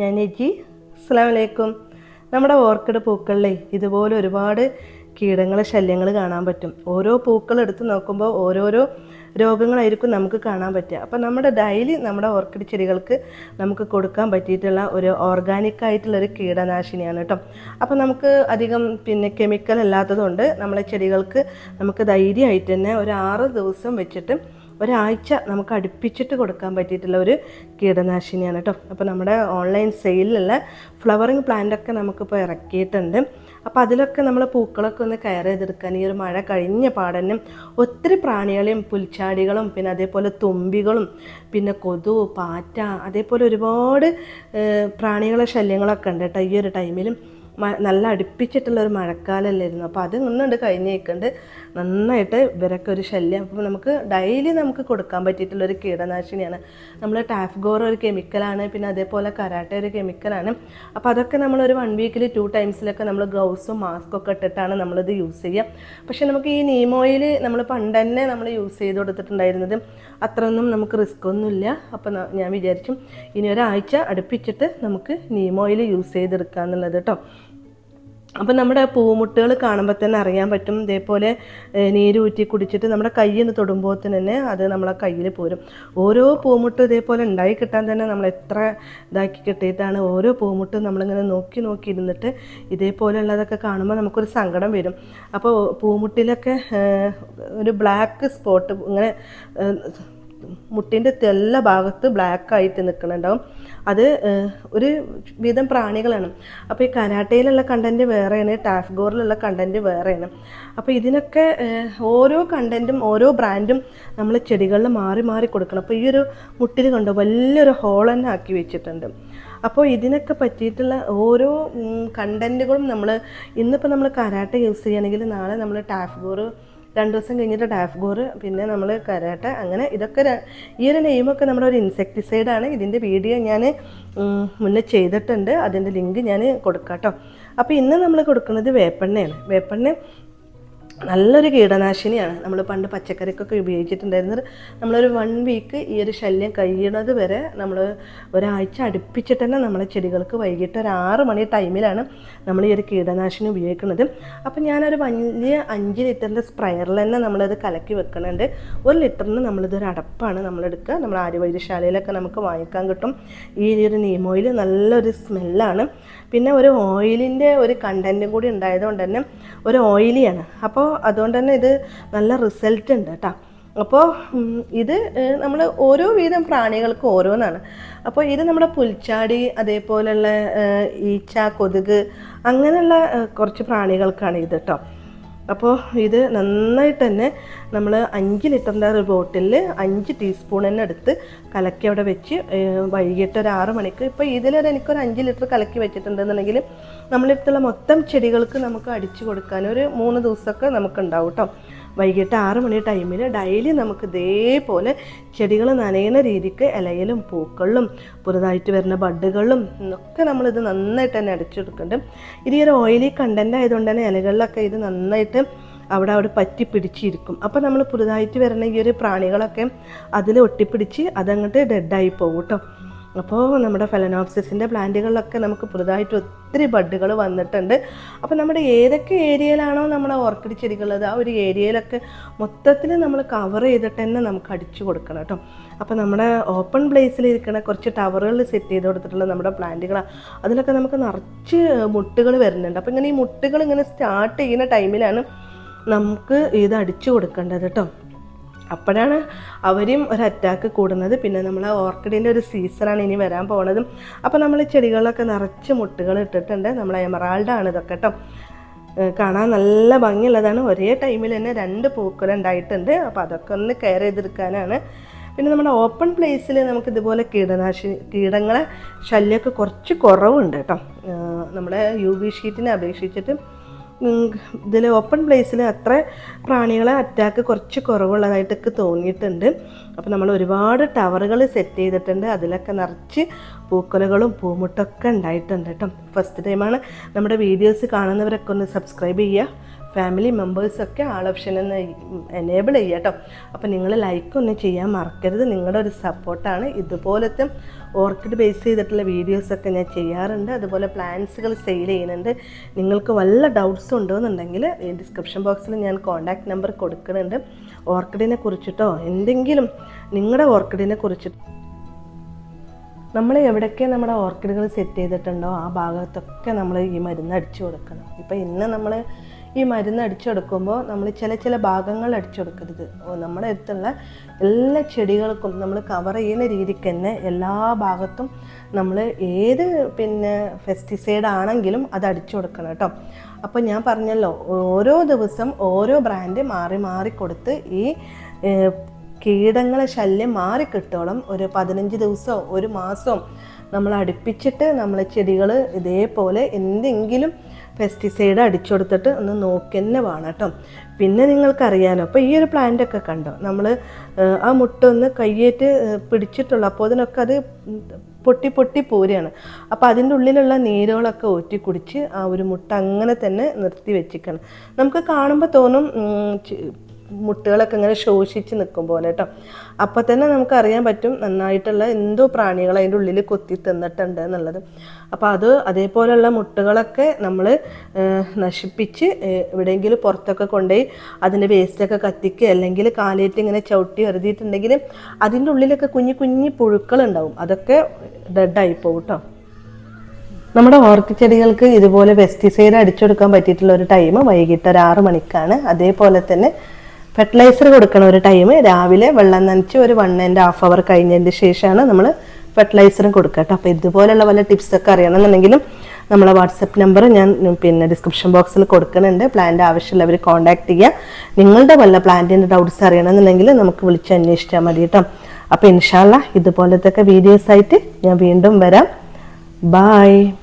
ഞാൻ എജി അസ്സാം വലൈക്കും നമ്മുടെ ഓർക്കിഡ് പൂക്കളിലെ ഇതുപോലെ ഒരുപാട് കീടങ്ങൾ ശല്യങ്ങൾ കാണാൻ പറ്റും. ഓരോ പൂക്കൾ എടുത്ത് നോക്കുമ്പോൾ ഓരോരോ രോഗങ്ങളായിരിക്കും നമുക്ക് കാണാൻ പറ്റുക. അപ്പോൾ നമ്മുടെ ഡെയിലി നമ്മുടെ ഓർക്കിഡ് ചെടികൾക്ക് നമുക്ക് കൊടുക്കാൻ പറ്റിയിട്ടുള്ള ഒരു ഓർഗാനിക് ആയിട്ടുള്ള ഒരു കീടനാശിനിയാണ് കേട്ടോ. അപ്പോൾ നമുക്ക് അധികം പിന്നെ കെമിക്കൽ അല്ലാത്തതുകൊണ്ട് നമ്മളെ ചെടികൾക്ക് നമുക്ക് ധൈര്യമായിട്ട് തന്നെ ഒരു ആറ് ദിവസം വെച്ചിട്ട് ഒരാഴ്ച നമുക്ക് അടുപ്പിച്ചിട്ട് കൊടുക്കാൻ പറ്റിയിട്ടുള്ള ഒരു കീടനാശിനിയാണ് കേട്ടോ. അപ്പോൾ നമ്മുടെ ഓൺലൈൻ സെയിലിലുള്ള ഫ്ലവറിങ് പ്ലാന്റൊക്കെ നമുക്കിപ്പോൾ ഇറക്കിയിട്ടുണ്ട്. അപ്പോൾ അതിലൊക്കെ നമ്മൾ പൂക്കളൊക്കെ ഒന്ന് കയർ ചെയ്തെടുക്കാൻ ഈ ഒരു മഴ കഴിഞ്ഞ പാടനും ഒത്തിരി പ്രാണികളെയും പുൽച്ചാടികളും പിന്നെ അതേപോലെ തുമ്പികളും പിന്നെ കൊതു പാറ്റ അതേപോലെ ഒരുപാട് പ്രാണികളെ ശല്യങ്ങളൊക്കെ ഉണ്ട് കേട്ടോ ഈ ഒരു ടൈമിലും നല്ല അടുപ്പിച്ചിട്ടുള്ള ഒരു മഴക്കാലമല്ലായിരുന്നു അപ്പോൾ അത് നിന്നുണ്ട് കഴിഞ്ഞേക്കുണ്ട്. നന്നായിട്ട് ഇവരൊക്കെ ഒരു ശല്യം. അപ്പോൾ നമുക്ക് ഡെയിലി നമുക്ക് കൊടുക്കാൻ പറ്റിയിട്ടുള്ളൊരു കീടനാശിനിയാണ്. നമ്മൾ ടാഫ്ഗോർ ഒരു കെമിക്കലാണ് പിന്നെ അതേപോലെ കരാട്ടെ ഒരു കെമിക്കലാണ്. അപ്പോൾ അതൊക്കെ നമ്മൾ ഒരു വൺ വീക്കിൽ ടു ടൈംസിലൊക്കെ നമ്മൾ ഗ്ലൗസും മാസ്കും ഒക്കെ ഇട്ടിട്ടാണ് നമ്മളിത് യൂസ് ചെയ്യുക പക്ഷേ നമുക്ക് ഈ നീമോയിൽ നമ്മൾ പണ്ട് തന്നെ നമ്മൾ യൂസ് ചെയ്ത് കൊടുത്തിട്ടുണ്ടായിരുന്നത് അത്രയൊന്നും നമുക്ക് റിസ്ക് ഒന്നുമില്ല. അപ്പോൾ ഞാൻ വിചാരിച്ചു ഇനി ഒരാഴ്ച അടുപ്പിച്ചിട്ട് നമുക്ക് നീമോയിൽ യൂസ് ചെയ്തെടുക്കുക എന്നുള്ളത് കേട്ടോ അപ്പം നമ്മുടെ പൂമുട്ടുകൾ കാണുമ്പോൾ തന്നെ അറിയാൻ പറ്റും. ഇതേപോലെ നീര് ഊറ്റി കുടിച്ചിട്ട് നമ്മുടെ കയ്യിൽ നിന്ന് തൊടുമ്പോൾ തന്നെ അത് നമ്മളെ കയ്യിൽ പോരും. ഓരോ പൂമുട്ടും ഇതേപോലെ ഉണ്ടായി കിട്ടാൻ തന്നെ നമ്മൾ എത്ര ഇതാക്കി കിട്ടിയിട്ടാണ് ഓരോ പൂമുട്ടും നമ്മളിങ്ങനെ നോക്കി നോക്കി ഇരുന്നിട്ട് ഇതേപോലെയുള്ളതൊക്കെ കാണുമ്പോൾ നമുക്കൊരു സങ്കടം വരും. അപ്പോൾ പൂമുട്ടിലൊക്കെ ഒരു ബ്ലാക്ക് സ്പോട്ട് ഇങ്ങനെ മുട്ടിന്റെ തെല്ല ഭാഗത്ത് ബ്ലാക്ക് ആയിട്ട് നിൽക്കുന്നുണ്ടാവും അത് ഒരു വിധം പ്രാണികളാണ്. അപ്പോൾ ഈ കരാട്ടയിലുള്ള കണ്ടന്റ് വേറെയാണ് ടാഫ്ഗോറിലുള്ള കണ്ടന്റ് വേറെയാണ്. അപ്പോൾ ഇതിനൊക്കെ ഓരോ കണ്ടന്റും ഓരോ ബ്രാൻഡും നമ്മൾ ചെടികളിൽ മാറി മാറി കൊടുക്കണം. അപ്പോൾ ഈ ഒരു മുട്ടിൽ കണ്ടോ വലിയൊരു ഹോൾ തന്നെ ആക്കി വെച്ചിട്ടുണ്ട്. അപ്പോൾ ഇതിനൊക്കെ പറ്റിയിട്ടുള്ള ഓരോ കണ്ടന്റുകളും നമ്മൾ ഇന്നിപ്പോൾ നമ്മൾ കരാട്ട യൂസ് ചെയ്യുകയാണെങ്കിൽ നാളെ നമ്മൾ ടാഫ്ഗോറ് രണ്ട് ദിവസം കഴിഞ്ഞിട്ട് ഡാഫ്ഗോർ പിന്നെ നമ്മൾ കരാട്ട അങ്ങനെ ഇതൊക്കെ ഈ ഒരു നെയിമൊക്കെ നമ്മുടെ ഒരു ഇൻസെക്ടിസൈഡാണ്. ഇതിന്റെ വീഡിയോ ഞാൻ മുന്നേ ചെയ്തിട്ടുണ്ട്. അതിന്റെ ലിങ്ക് ഞാൻ കൊടുക്കാം കേട്ടോ അപ്പോൾ ഇന്ന് നമ്മൾ കൊടുക്കുന്നത് വേപ്പെണ്ണയാണ്. വേപ്പെണ്ണ നല്ലൊരു കീടനാശിനിയാണ്. നമ്മൾ പണ്ട് പച്ചക്കറിക്കൊക്കെ ഉപയോഗിച്ചിട്ടുണ്ടായിരുന്നത്. നമ്മളൊരു വൺ വീക്ക് ഈ ഒരു ശല്യം കഴിയണത് വരെ നമ്മൾ ഒരാഴ്ച അടുപ്പിച്ചിട്ട് തന്നെ നമ്മളെ ചെടികൾക്ക് വൈകിട്ട് ഒരു ആറ് മണി ടൈമിലാണ് നമ്മൾ ഈ ഒരു കീടനാശിനി ഉപയോഗിക്കുന്നത്. അപ്പോൾ ഞാനൊരു വലിയ അഞ്ച് ലിറ്ററിന്റെ സ്പ്രയറിൽ തന്നെ നമ്മളത് കലക്കി വെക്കുന്നുണ്ട്. ഒരു ലിറ്ററിന് നമ്മളിതൊരു അടപ്പാണ് നമ്മളെടുക്കുക നമ്മൾ ആര്യവൈദ്യശാലയിലൊക്കെ നമുക്ക് വാങ്ങിക്കാൻ കിട്ടും. ഈ ഒരു നീമോയിൽ നല്ലൊരു സ്മെല്ലാണ് പിന്നെ ഒരു ഓയിലിന്റെ ഒരു കണ്ടന്റും കൂടി ഉണ്ടായതുകൊണ്ട് തന്നെ ഒരു ഓയിലിയാണ്. അപ്പോൾ അതുകൊണ്ട് തന്നെ ഇത് നല്ല റിസൾട്ട് ഉണ്ട് കേട്ടോ. അപ്പോൾ ഇത് നമ്മൾ ഓരോ വീതം പ്രാണികൾക്ക് ഓരോന്നാണ്. അപ്പോൾ ഇത് നമ്മുടെ പുൽച്ചാടി അതേപോലെയുള്ള ഈച്ച കൊതുക് അങ്ങനെയുള്ള കുറച്ച് പ്രാണികൾക്കാണ് ഇത് കേട്ടോ. അപ്പോൾ ഇത് നന്നായിട്ട് തന്നെ നമ്മൾ അഞ്ച് ലിറ്ററിന്റെ ഒരു ബോട്ടിലിൽ അഞ്ച് ടീസ്പൂൺ തന്നെ എടുത്ത് കലക്കി അവിടെ വെച്ച് വൈകിട്ട് ഒരു ആറ് മണിക്ക്. ഇപ്പോൾ ഇതിലൊരു എനിക്കൊരു അഞ്ച് ലിറ്റർ കലക്കി വെച്ചിട്ടുണ്ടെന്നുണ്ടെങ്കിൽ നമ്മളെടുത്തുള്ള മൊത്തം ചെടികൾക്ക് നമുക്ക് അടിച്ചു കൊടുക്കാൻ ഒരു മൂന്ന് ദിവസമൊക്കെ നമുക്കുണ്ടാവും കേട്ടോ വൈകിട്ട് ആറ് മണി ടൈമിൽ ഡെയിലി നമുക്ക് ഇതേപോലെ ചെടികൾ നനയുന്ന രീതിക്ക് ഇലയിലും പൂക്കളിലും പുതുതായിട്ട് വരുന്ന ബഡുകളിലും ഒക്കെ നമ്മളിത് നന്നായിട്ട് തന്നെ അടിച്ചെടുക്കുന്നുണ്ട് ഇത് ഈ ഒരു ഓയിലി കണ്ടന്റ് ആയതുകൊണ്ട് തന്നെ ഇലകളിലൊക്കെ ഇത് നന്നായിട്ട് അവിടെ അവിടെ പറ്റി പിടിച്ചിരിക്കും. അപ്പോൾ നമ്മൾ പുതുതായിട്ട് വരുന്ന ഈ ഒരു പ്രാണികളൊക്കെ അതിൽ ഒട്ടിപ്പിടിച്ച് അതങ്ങോട്ട് ഡെഡായി പോകും കേട്ടോ അപ്പോൾ നമ്മുടെ ഫെലനോപ്സിസിന്റെ പ്ലാന്റുകളിലൊക്കെ നമുക്ക് പുതുതായിട്ട് ഒത്തിരി ബഡുകൾ വന്നിട്ടുണ്ട്. അപ്പോൾ നമ്മുടെ ഏതൊക്കെ ഏരിയയിലാണോ നമ്മുടെ ഓർക്കിഡ് ചെടികളുള്ളത് ആ ഒരു ഏരിയയിലൊക്കെ മൊത്തത്തിൽ നമ്മൾ കവർ ചെയ്തിട്ട് തന്നെ നമുക്ക് അടിച്ചു കൊടുക്കണം കേട്ടോ. അപ്പോൾ നമ്മുടെ ഓപ്പൺ പ്ലേസിൽ ഇരിക്കുന്ന കുറച്ച് ടവറുകൾ സെറ്റ് ചെയ്ത് കൊടുത്തിട്ടുള്ള നമ്മുടെ പ്ലാന്റുകളാണ്. അതിലൊക്കെ നമുക്ക് നിറച്ച് മുട്ടുകൾ വരുന്നുണ്ട്. അപ്പോൾ ഇങ്ങനെ ഈ മുട്ടുകൾ ഇങ്ങനെ സ്റ്റാർട്ട് ചെയ്യുന്ന ടൈമിലാണ് നമുക്ക് ഇത് അടിച്ചു കൊടുക്കേണ്ടത് കേട്ടോ. അപ്പോഴാണ് അവരും ഒരു അറ്റാക്ക് കൂടുന്നത്. പിന്നെ നമ്മൾ ഓർക്കിഡിന്റെ ഒരു സീസണാണ് ഇനി വരാൻ പോണത്. അപ്പോൾ നമ്മൾ ചെടികളൊക്കെ നിറച്ച് മുട്ടുകൾ ഇട്ടിട്ടുണ്ട്. നമ്മൾ എമറാൾഡാണ് ഇതൊക്കെ കേട്ടോ കാണാൻ നല്ല ഭംഗിയുള്ളതാണ്. ഒരേ ടൈമിൽ തന്നെ രണ്ട് പൂക്കൾ ഉണ്ടായിട്ടുണ്ട്. അപ്പോൾ അതൊക്കെ ഒന്ന് കെയർ ചെയ്തെടുക്കാനാണ്. പിന്നെ നമ്മുടെ ഓപ്പൺ പ്ലേസിൽ നമുക്ക് ഇതുപോലെ കീടനാശിനി കീടങ്ങളെ ശല്യമൊക്കെ കുറച്ച് കുറവുണ്ട് കേട്ടോ നമ്മുടെ യു വി ഷീറ്റിനെ അപേക്ഷിച്ചിട്ട് ഇതിൽ ഓപ്പൺ പ്ലേസിൽ അത്ര പ്രാണികളെ അറ്റാക്ക് കുറച്ച് കുറവുള്ളതായിട്ടൊക്കെ തോന്നിയിട്ടുണ്ട്. അപ്പോൾ നമ്മൾ ഒരുപാട് ടവറുകൾ സെറ്റ് ചെയ്തിട്ടുണ്ട്. അതിലൊക്കെ നിറച്ച് പൂക്കൊലകളും പൂമുട്ടൊക്കെ ഉണ്ടായിട്ടുണ്ട് കേട്ടോ. ഫസ്റ്റ് ടൈമാണ് നമ്മുടെ വീഡിയോസ് കാണുന്നവരൊക്കെ ഒന്ന് സബ്സ്ക്രൈബ് ചെയ്യുക. ഫാമിലി മെമ്പേഴ്സൊക്കെ ആൾ ഓപ്ഷൻ ഒന്ന് എനേബിൾ ചെയ്യുക കേട്ടോ അപ്പോൾ നിങ്ങൾ ലൈക്ക് ഒന്നും ചെയ്യാൻ മറക്കരുത്. നിങ്ങളുടെ ഒരു സപ്പോർട്ടാണ് ഇതുപോലത്തെ ഓർക്കിഡ് ബേസ് ചെയ്തിട്ടുള്ള വീഡിയോസൊക്കെ ഞാൻ ചെയ്യാറുണ്ട്. അതുപോലെ പ്ലാന്റ്സുകൾ സെയിൽ ചെയ്യുന്നുണ്ട്. നിങ്ങൾക്ക് വല്ല ഡൗട്ട്സും ഉണ്ടോയെന്നുണ്ടെങ്കിൽ ഡിസ്ക്രിപ്ഷൻ ബോക്സിൽ ഞാൻ കോൺടാക്ട് നമ്പർ കൊടുക്കുന്നുണ്ട്. ഓർക്കിഡിനെ കുറിച്ചിട്ടോ എന്തെങ്കിലും നിങ്ങളുടെ ഓർക്കിഡിനെ കുറിച്ചിട്ട് നമ്മൾ എവിടെയൊക്കെ നമ്മുടെ ഓർക്കിഡുകൾ സെറ്റ് ചെയ്തിട്ടുണ്ടോ ആ ഭാഗത്തൊക്കെ നമ്മൾ ഈ മരുന്ന് അടിച്ചു കൊടുക്കണം. ഇപ്പം ഇന്ന് നമ്മൾ ഈ മരുന്ന് അടിച്ചെടുക്കുമ്പോൾ നമ്മൾ ചില ചില ഭാഗങ്ങൾ അടിച്ചെടുക്കരുത്. നമ്മുടെ അടുത്തുള്ള എല്ലാ ചെടികൾക്കും നമ്മൾ കവർ ചെയ്യുന്ന രീതിക്ക് തന്നെ എല്ലാ ഭാഗത്തും നമ്മൾ ഏത് പിന്നെ പെസ്റ്റിസൈഡ് ആണെങ്കിലും അത് അടിച്ചു കൊടുക്കണം കേട്ടോ. അപ്പോൾ ഞാൻ പറഞ്ഞല്ലോ ഓരോ ദിവസം ഓരോ ബ്രാൻഡ് മാറി മാറി കൊടുത്ത് ഈ കീടങ്ങളെ ശല്യം മാറി കിട്ടോളം ഒരു പതിനഞ്ച് ദിവസമോ ഒരു മാസവും നമ്മൾ അടുപ്പിച്ചിട്ട് നമ്മളെ ചെടികൾ ഇതേപോലെ എന്തെങ്കിലും പെസ്റ്റിസൈഡ് അടിച്ചു കൊടുത്തിട്ട് ഒന്ന് നോക്കി തന്നെ വേണം കേട്ടോ. പിന്നെ നിങ്ങൾക്കറിയാലോ അപ്പോൾ ഈ ഒരു പ്ലാന്റ് ഒക്കെ കണ്ടോ? നമ്മൾ ആ മുട്ട ഒന്ന് കയ്യേറ്റ് പിടിച്ചിട്ടുള്ളൂ അപ്പോൾ അതിനൊക്കെ അത് പൊട്ടി പൊട്ടി പോരുകയാണ്. അപ്പോൾ അതിന്റെ ഉള്ളിലുള്ള നീരുകളൊക്കെ ഊറ്റി കുടിച്ച് ആ ഒരു മുട്ട അങ്ങനെ തന്നെ നിർത്തി വെച്ചിക്കണം നമുക്ക് കാണുമ്പോൾ തോന്നും മുട്ടുകളൊക്കെ ഇങ്ങനെ ശോഷിച്ച് നിൽക്കും പോലെ കേട്ടോ. അപ്പോൾ തന്നെ നമുക്ക് അറിയാൻ പറ്റും നന്നായിട്ടുള്ള എന്തോ പ്രാണികൾ അതിന്റെ ഉള്ളിൽ കൊത്തി തിന്നിട്ടുണ്ട് എന്നുള്ളത്. അപ്പോൾ അത് അതേപോലെയുള്ള മുട്ടുകളൊക്കെ നമ്മൾ നശിപ്പിച്ച് എവിടെയെങ്കിലും പുറത്തൊക്കെ കൊണ്ടുപോയി അതിന്റെ വേസ്റ്റൊക്കെ കത്തിക്കുക അല്ലെങ്കിൽ കാലേറ്റ് ഇങ്ങനെ ചവിട്ടി എറുതിയിട്ടുണ്ടെങ്കിൽ അതിന്റെ ഉള്ളിലൊക്കെ കുഞ്ഞു കുഞ്ഞു പുഴുക്കളുണ്ടാവും. അതൊക്കെ ഡെഡായി പോകും കേട്ടോ. നമ്മുടെ ഓർക്കിഡ് ചെടികൾക്ക് ഇതുപോലെ പെസ്റ്റിസൈഡ് അടിച്ചെടുക്കാൻ പറ്റിയിട്ടുള്ള ഒരു ടൈം വൈകിട്ട് ഒരു ആറ് മണിക്കാണ്. അതേപോലെ തന്നെ ഫെർട്ടിലൈസർ കൊടുക്കണ ഒരു ടൈം രാവിലെ വെള്ളം നനച്ച് ഒരു വൺ ആൻഡ് ഹാഫ് അവർ കഴിഞ്ഞതിന് ശേഷമാണ് നമ്മൾ ഫെർട്ടിലൈസറും കൊടുക്കുക കേട്ടോ. അപ്പോൾ ഇതുപോലുള്ള വല്ല ടിപ്സൊക്കെ അറിയണമെന്നുണ്ടെങ്കിലും നമ്മളെ വാട്സപ്പ് നമ്പർ ഞാൻ പിന്നെ ഡിസ്ക്രിപ്ഷൻ ബോക്സിൽ കൊടുക്കുന്നുണ്ട്. പ്ലാന്റ് ആവശ്യമുള്ളവർ കോൺടാക്ട് ചെയ്യുക. നിങ്ങളുടെ വല്ല പ്ലാന്റിന്റെ ഡൗട്ട്സ് അറിയണമെന്നുണ്ടെങ്കിൽ നമുക്ക് വിളിച്ച് അന്വേഷിച്ചാൽ മതി കേട്ടോ. അപ്പോൾ ഇൻഷാല്ല ഇതുപോലത്തെ വീഡിയോസ് ആയിട്ട് ഞാൻ വീണ്ടും വരാം. Bye.